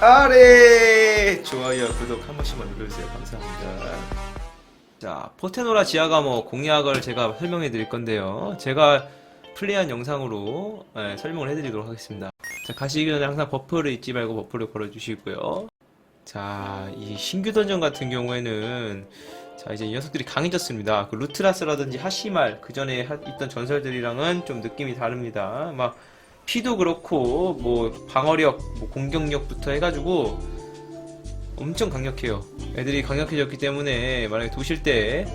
아래! 좋아요 구독 한 번씩만 눌러주세요. 감사합니다. 자 포테노라 지하가 뭐 공략을 제가 설명해 드릴 건데요. 제가 플레이한 영상으로 예, 설명을 해드리도록 하겠습니다. 자 가시기 전에 항상 버프를 잊지 말고 버프를 걸어주시고요. 자 이 신규 던전 같은 경우에는 자 이제 이 녀석들이 강해졌습니다. 그 루트라스라든지 하시말 그 전에 있던 전설들이랑은 좀 느낌이 다릅니다. 막 피도 그렇고 뭐 방어력, 뭐 공격력부터 해가지고 엄청 강력해요. 애들이 강력해졌기 때문에 만약에 도실 때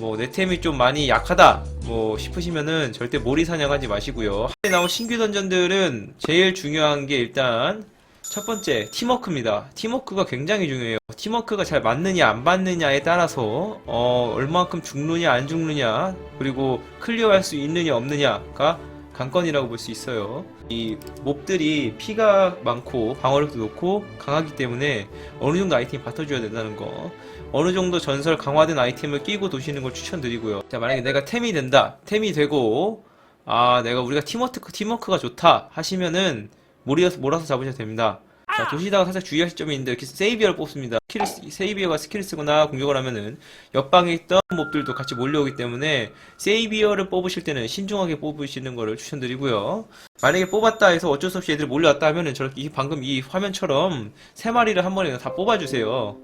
뭐 내 템이 좀 많이 약하다 뭐 싶으시면은 절대 몰이 사냥하지 마시고요. 한에 나온 신규 던전들은 제일 중요한 게 일단 첫 번째 팀워크입니다. 팀워크가 굉장히 중요해요. 팀워크가 잘 맞느냐 안 맞느냐에 따라서 어 얼마만큼 죽느냐 안 죽느냐 그리고 클리어할 수 있느냐 없느냐가 관건이라고 볼 수 있어요. 이 몹들이 피가 많고 방어력도 높고 강하기 때문에 어느 정도 아이템이 받쳐줘야 된다는 거. 어느 정도 전설 강화된 아이템을 끼고 도시는 걸 추천드리고요. 자, 만약에 내가 템이 된다. 템이 되고, 아, 내가 우리가 팀워크, 팀워크가 좋다. 하시면은 몰아서, 몰아서 잡으셔도 됩니다. 자, 도시다가 살짝 주의하실 점이 있는데, 이렇게 세이비어를 뽑습니다. 스킬, 세이비어가 스킬을 쓰거나 공격을 하면은, 옆방에 있던 몹들도 같이 몰려오기 때문에, 세이비어를 뽑으실 때는 신중하게 뽑으시는 거를 추천드리고요. 만약에 뽑았다 해서 어쩔 수 없이 애들이 몰려왔다 하면은, 저렇게 이- 방금 이 화면처럼, 세 마리를 한 번에 다 뽑아주세요.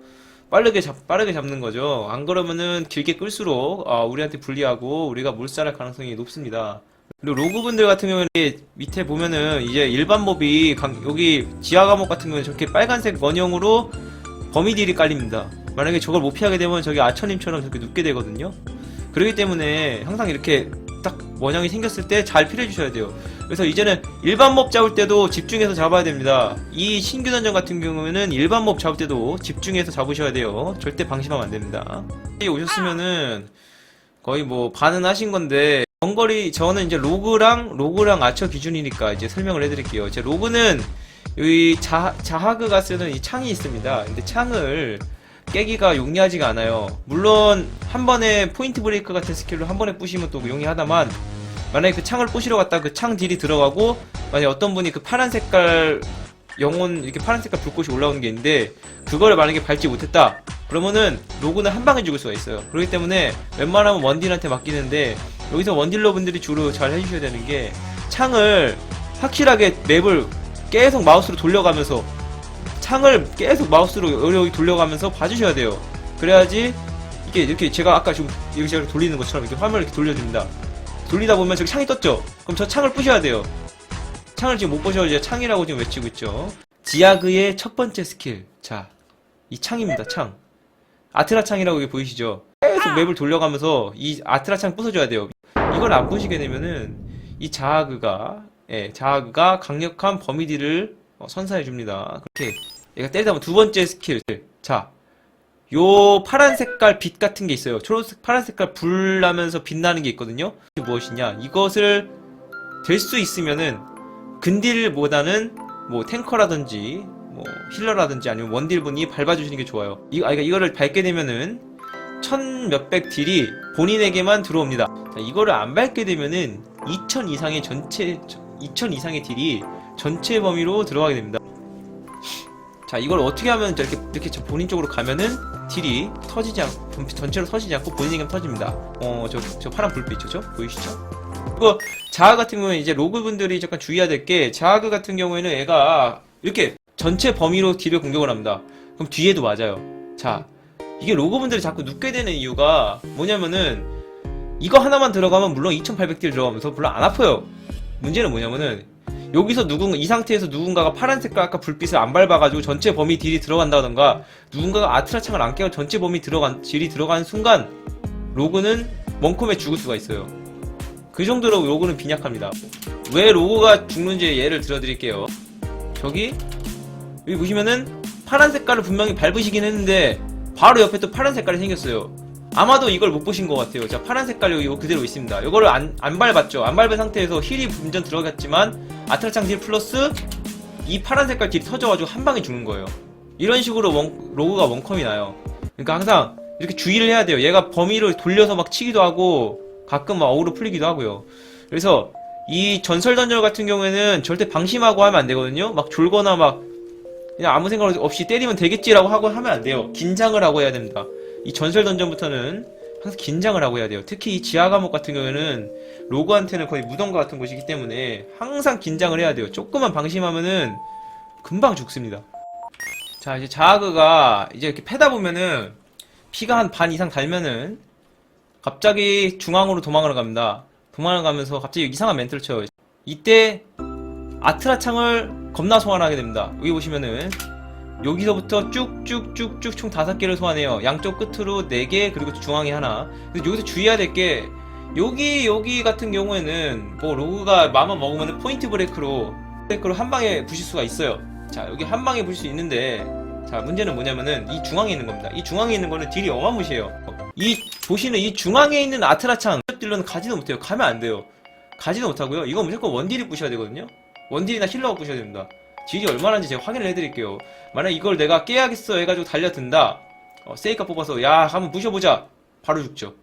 빠르게 잡, 빠르게 잡는 거죠. 안 그러면은 길게 끌수록, 아, 우리한테 불리하고, 우리가 몰살할 가능성이 높습니다. 그리고 로그분들 같은 이게 밑에 보면은 이제 일반 몹이 강- 여기 지하 감옥 같은 경우는 저렇게 빨간색 원형으로 범위 딜이 깔립니다. 만약에 저걸 못 피하게 되면 저기 아처님처럼 저렇게 눕게 되거든요. 그렇기 때문에 항상 이렇게 딱 원형이 생겼을 때잘 피해 주셔야 돼요. 그래서 이제는 일반 몹 잡을 때도 집중해서 잡아야 됩니다. 이 신규 던전 같은 경우에는 일반 몹 잡을 때도 집중해서 잡으셔야 돼요. 절대 방심하면 안 됩니다. 오셨으면은 거의 뭐 반은 하신 건데 원거리 저는 이제 로그랑 로그랑 아처 기준이니까 이제 설명을 해드릴게요. 제 로그는 이 자, 자하그가 쓰는 이 창이 있습니다. 근데 창을 깨기가 용이하지가 않아요. 물론 한 번에 포인트 브레이크 같은 스킬로 한 번에 부시면 또 용이하다만 만약에 그 창을 부시러 갔다 그 창 딜이 들어가고 만약에 어떤 분이 그 파란 색깔 영혼 이렇게 파란 색깔 불꽃이 올라오는 게 있는데 그거를 만약에 밟지 못했다 그러면은 로그는 한 방에 죽을 수가 있어요 그렇기 때문에 웬만하면 원딜한테 맡기는데 여기서 원딜러 분들이 주로 잘 해주셔야 되는 게 창을 확실하게 맵을 계속 마우스로 돌려가면서 창을 계속 마우스로 여기 돌려가면서 봐주셔야 돼요 그래야지 이게 이렇게 제가 아까 지금 여기 제가 돌리는 것처럼 이렇게 화면을 이렇게 돌려줍니다 돌리다 보면 저기 창이 떴죠 그럼 저 창을 부셔야 돼요 창을 지금 못 보셔도 이제 창이라고 지금 외치고 있죠. 지아그의 첫 번째 스킬. 자, 이 창입니다, 창. 아트라 창이라고 여기 보이시죠? 계속 맵을 돌려가면서 이 아트라 창 부숴줘야 돼요. 이걸 안 부시게 되면은 이 자아그가, 예, 자아그가 강력한 버미디를 어, 선사해 줍니다. 그렇게 얘가 때리다 보면 두 번째 스킬. 자, 요 파란 색깔 빛 같은 게 있어요. 초록색, 파란 색깔 불 나면서 빛나는 게 있거든요. 이게 무엇이냐? 이것을 될 수 있으면은 근딜보다는 뭐 탱커라든지 뭐 힐러라든지 아니면 원딜분이 밟아주시는 게 좋아요. 이, 아, 그러니까 이거를 밟게 되면은 천 몇백 딜이 본인에게만 들어옵니다. 자, 이거를 안 밟게 되면은 2000 이상의 전체 2000 이상의 딜이 전체 범위로 들어가게 됩니다. 자, 이걸 어떻게 하면 이렇게 이렇게 저 본인 쪽으로 가면은 딜이 터지지 않, 전- 전체로 터지지 않고 본인에게만 터집니다. 어, 저, 저 파란 불빛 죠 보이시죠? 그리고 자아 같은 경우는 이제 로그 분들이 잠깐 주의해야 될 게 자아그 같은 경우에는 애가 이렇게 전체 범위로 딜을 공격을 합니다. 그럼 뒤에도 맞아요. 자, 이게 로그분들이 자꾸 눕게 되는 이유가 뭐냐면은 이거 하나만 들어가면 물론 2800딜 들어가면서 물론 안 아파요. 문제는 뭐냐면은 여기서 누군가 이 상태에서 누군가가 파란 색깔 아까 불빛을 안 밟아가지고 전체 범위 딜이 들어간다던가 누군가가 아트라 창을 안 깨고 전체 범위 들어간 딜이 들어가는 순간 로그는 멍컴에 죽을 수가 있어요. 그 정도로 로그는 빈약합니다. 왜 로그가 죽는지 예를 들어드릴게요. 저기 여기 보시면은 파란 색깔을 분명히 밟으시긴 했는데 바로 옆에 또 파란 색깔이 생겼어요. 아마도 이걸 못 보신 것 같아요. 자, 파란 색깔 여기 그대로 있습니다. 이거를 안, 안 밟았죠. 안 밟은 상태에서 힐이 분전 들어갔지만 아트라창 딜 플러스 이 파란 색깔 딜이 터져가지고 한 방에 죽는 거예요. 이런 식으로 원- 로그가 원컴이 나요. 그러니까 항상 이렇게 주의를 해야 돼요. 얘가 범위를 돌려서 막 치기도 하고 가끔 막 어그로 풀리기도 하고요. 그래서 이 전설 던전 같은 경우에는 절대 방심하고 하면 안 되거든요. 막 졸거나 막 그냥 아무 생각 없이 때리면 되겠지라고 하고 하면 안 돼요. 긴장을 하고 해야 됩니다. 이 전설 던전부터는 항상 긴장을 하고 해야 돼요. 특히 이 지하 감옥 같은 경우에는 로그한테는 거의 무덤과 같은 곳이기 때문에 항상 긴장을 해야 돼요. 조금만 방심하면은 금방 죽습니다. 자, 이제 자아그가 이제 이렇게 패다 보면은 피가 한 반 이상 달면은 갑자기 중앙으로 도망을 갑니다. 도망을 가면서 갑자기 이상한 멘트를 쳐요. 이때 아트라 창을 겁나 소환하게 됩니다. 여기 보시면은 여기서부터 쭉쭉쭉쭉 총 다섯 개를 소환해요. 양쪽 끝으로 네 개, 그리고 중앙에 하나. 근데 여기서 주의해야 될 게, 여기, 여기 같은 경우에는, 뭐, 로그가 마음만 먹으면 포인트 브레이크로, 브레이크로 한 방에 부실 수가 있어요. 자, 여기 한 방에 부실 수 있는데, 자, 문제는 뭐냐면은, 이 중앙에 있는 겁니다. 이 중앙에 있는 거는 딜이 어마무시해요. 이, 보시는 이 중앙에 있는 아트라창, 딜러는 가지도 못해요. 가면 안 돼요. 가지도 못하고요. 이거 무조건 원딜이 부셔야 되거든요. 원딜이나 힐러가 부셔야 됩니다. 딜이 얼마나인지 제가 확인을 해드릴게요. 만약 이걸 내가 깨야겠어 해가지고 달려든다. 어, 세이카 뽑아서 야 한번 부셔보자. 바로 죽죠.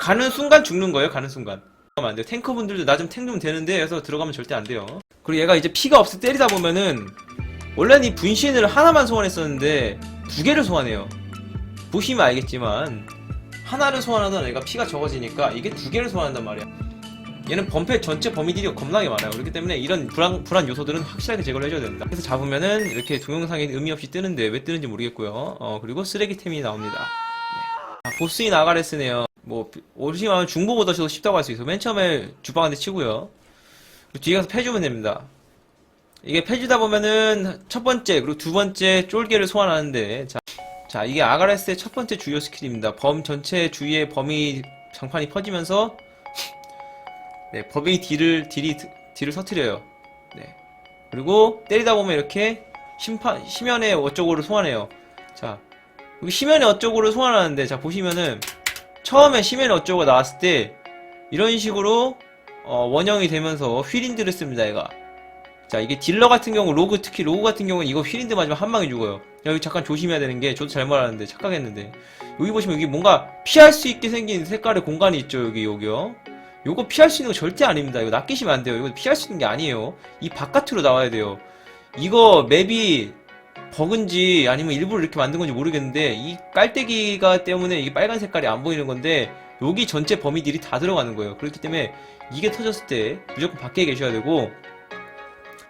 가는 순간 죽는 거예요. 가는 순간. 안 돼요. 탱커분들도 나 좀 탱 좀 되는데 해서 들어가면 절대 안 돼요. 그리고 얘가 이제 피가 없어 때리다 보면은 원래는 이 분신을 하나만 소환했었는데 두 개를 소환해요. 보시면 알겠지만 하나를 소환하던 애가 피가 적어지니까 이게 두 개를 소환한단 말이야. 얘는 범패 전체 범위들이 겁나게 많아요. 그렇기 때문에 이런 불안, 불안 요소들은 확실하게 제거를 해줘야 됩니다. 그래서 잡으면은 이렇게 동영상에 의미 없이 뜨는데 왜 뜨는지 모르겠고요. 어, 그리고 쓰레기템이 나옵니다. 네. 아, 보스인 아가레스네요. 뭐, 하면 중보보다 더 쉽다고 할 수 있어. 맨 처음에 주방한테 치고요. 뒤에 가서 패주면 됩니다. 이게 패주다 보면은 첫 번째, 그리고 두 번째 쫄개를 소환하는데, 자, 자, 이게 아가레스의 첫 번째 주요 스킬입니다. 범 전체 주위에 범위 장판이 퍼지면서 네, 범위 딜을 딜이 딜을 서트려요. 네. 그리고 때리다 보면 이렇게 심판 심연의 어쪽으로 소환해요. 자, 여기 심연의 어쪽으로 소환하는데 자 보시면은 처음에 심연의 어쪽으로 나왔을 때 이런 식으로 어, 원형이 되면서 휠인드를 씁니다. 얘가. 자, 이게 딜러 같은 경우 로그 특히 로그 같은 경우는 이거 휠인드 맞으면 한 방에 죽어요. 여기 잠깐 조심해야 되는 게 저도 잘못 알았는데 착각했는데 여기 보시면 여기 뭔가 피할 수 있게 생긴 색깔의 공간이 있죠. 여기 여기요. 요거 피할 수 있는 거 절대 아닙니다. 이거 낚이시면 안 돼요. 이거 피할 수 있는 게 아니에요. 이 바깥으로 나와야 돼요. 이거 맵이 버그인지 아니면 일부러 이렇게 만든 건지 모르겠는데 이 깔때기가 때문에 이게 빨간 색깔이 안 보이는 건데 여기 전체 범위들이 다 들어가는 거예요. 그렇기 때문에 이게 터졌을 때 무조건 밖에 계셔야 되고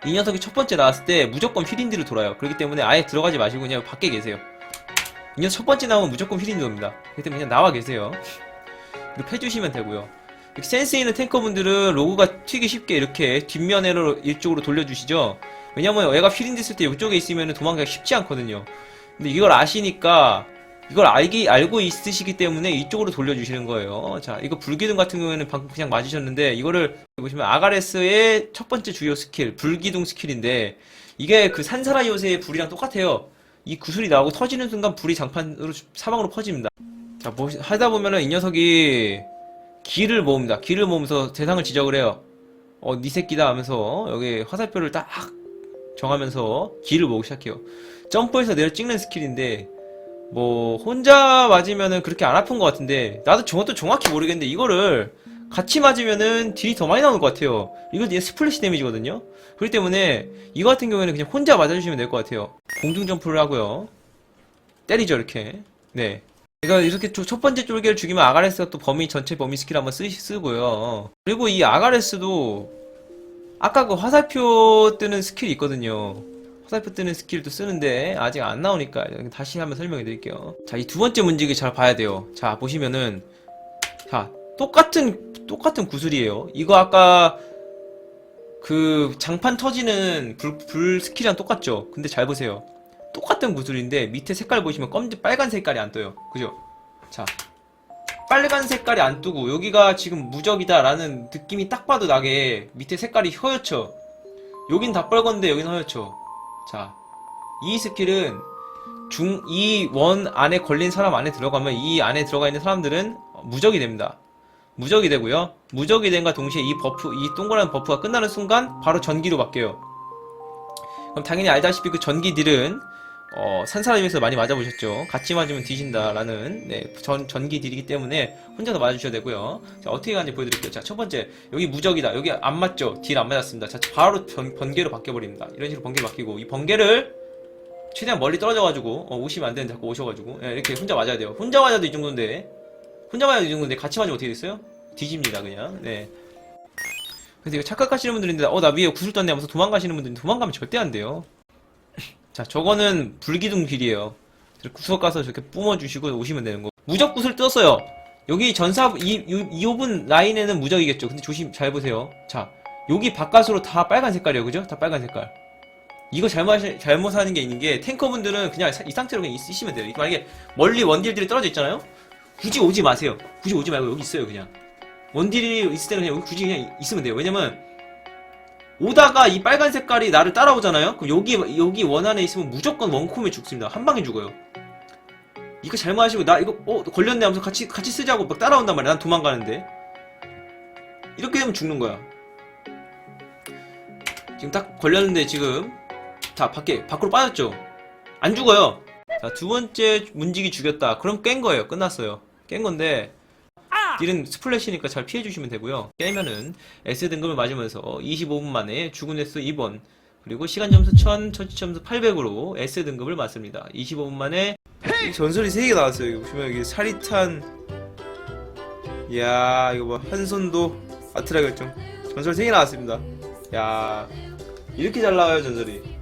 이 녀석이 첫 번째 나왔을 때 무조건 휘린드를 돌아요. 그렇기 때문에 아예 들어가지 마시고 그냥 밖에 계세요. 이 녀석 첫 번째 나오면 무조건 휘린드 옵니다. 그렇기 때문에 그냥 나와 계세요. 그리고 패주시면 되고요. 센스 있는 탱커분들은 로그가 튀기 쉽게 이렇게 뒷면으로 이쪽으로 돌려주시죠. 왜냐면 얘가 휘린드 쓸때 이쪽에 있으면 도망가기 쉽지 않거든요. 근데 이걸 아시니까 이걸 알기 알고 있으시기 때문에 이쪽으로 돌려주시는 거예요. 자, 이거 불기둥 같은 경우에는 방금 그냥 맞으셨는데 이거를 보시면 아가레스의 첫 번째 주요 스킬 불기둥 스킬인데 이게 그 산사라 요새의 불이랑 똑같아요. 이 구슬이 나오고 터지는 순간 불이 장판으로 사방으로 퍼집니다. 자, 뭐 하다 보면은 이 녀석이 기를 모읍니다. 기를 모으면서 대상을 지적을 해요. 어, 니 새끼다 하면서 여기 화살표를 딱 정하면서 기를 모으기 시작해요. 점프해서 내려 찍는 스킬인데 뭐 혼자 맞으면은 그렇게 안 아픈 것 같은데 나도 저것도 정확히 모르겠는데 이거를 같이 맞으면은 딜이 더 많이 나오는 것 같아요. 이거 얘 스플래시 데미지거든요. 그렇기 때문에 이거 같은 경우에는 그냥 혼자 맞아주시면 될 것 같아요. 공중 점프를 하고요. 때리죠 이렇게. 네. 그러니까 이렇게 초- 첫 번째 쫄개를 죽이면 아가레스가 또 범위 전체 범위 스킬 한번 쓰, 쓰고요. 그리고 이 아가레스도 아까 그 화살표 뜨는 스킬이 있거든요. 화살표 뜨는 스킬도 쓰는데 아직 안 나오니까 다시 한번 설명해 드릴게요. 자, 이 두 번째 문제기 잘 봐야 돼요. 자, 보시면은 자, 똑같은 똑같은 구슬이에요. 이거 아까 그 장판 터지는 불, 불 스킬이랑 똑같죠? 근데 잘 보세요. 똑같은 구슬인데 밑에 색깔 보시면 검지 빨간 색깔이 안 떠요. 그죠? 자. 빨간 색깔이 안 뜨고 여기가 지금 무적이다라는 느낌이 딱 봐도 나게 밑에 색깔이 허옇죠. 여긴 다 빨간데 여긴 허옇죠. 자. 이 스킬은 중, 이 원 안에 걸린 사람 안에 들어가면 이 안에 들어가 있는 사람들은 무적이 됩니다. 무적이 되고요. 무적이 된과 동시에 이 버프, 이 동그란 버프가 끝나는 순간 바로 전기로 바뀌어요. 그럼 당연히 알다시피 그 전기 딜은 어, 산사람에서 많이 맞아보셨죠. 같이 맞으면 뒤진다라는 네, 전, 전기 딜이기 때문에 혼자서 맞아주셔야 되고요. 자, 어떻게 가는지 보여드릴게요. 자, 첫 번째 여기 무적이다. 여기 안 맞죠? 딜 안 맞았습니다. 자, 바로 번, 번개로 바뀌어버립니다. 이런 식으로 번개로 바뀌고 이 번개를 최대한 멀리 떨어져가지고 어, 오시면 안 되는데 자꾸 오셔가지고 예, 이렇게 혼자 맞아야 돼요. 혼자 맞아도 이 정도인데 혼자 맞아도 이 정도인데 같이 맞으면 어떻게 됐어요? 뒤집니다 그냥. 네. 근데 이거 착각하시는 분들인데 어 나 위에 구슬 떴네 하면서 도망가시는 분들은 도망가면 절대 안 돼요. 자 저거는 불기둥 빌이에요. 구석 가서 저렇게 뿜어주시고 오시면 되는 거. 무적 구슬 떴어요. 여기 전사 이, 이, 이 오분 라인에는 무적이겠죠. 근데 조심 잘 보세요. 자 여기 바깥으로 다 빨간 색깔이에요, 그죠? 다 빨간 색깔. 이거 잘못 잘못 하는 게 있는 게 탱커분들은 그냥 이 상태로 그냥 있으시면 돼요. 만약에 멀리 원딜들이 떨어져 있잖아요. 굳이 오지 마세요. 굳이 오지 말고 여기 있어요, 그냥. 원딜이 있을 때는 그냥 굳이 그냥 있으면 돼요. 왜냐면 오다가 이 빨간 색깔이 나를 따라오잖아요. 그럼 여기 여기 원 안에 있으면 무조건 원콤에 죽습니다. 한 방에 죽어요. 이거 잘못하시고 나 이거 어 걸렸네 하면서 같이 같이 쓰자고 막 따라온단 말이야. 난 도망가는데 이렇게 되면 죽는 거야. 지금 딱 걸렸는데 지금 자 밖에 밖으로 빠졌죠. 안 죽어요. 자 두 번째 문지기 죽였다. 그럼 깬 거예요. 끝났어요. 깬 건데 딜은 스플래시니까 잘 피해주시면 되고요. 깨면은 S 등급을 맞으면서 25분 만에 죽은 횟수 2번 그리고 시간 점수 1000, 처치 점수 800으로 S 등급을 맞습니다. 25분 만에 전설이 3개 나왔어요. 여기 보시면 여기 사리탄 이야 이거 뭐 한손도 아트라 결정 전설 3개 나왔습니다. 야 이렇게 잘 나와요 전설이.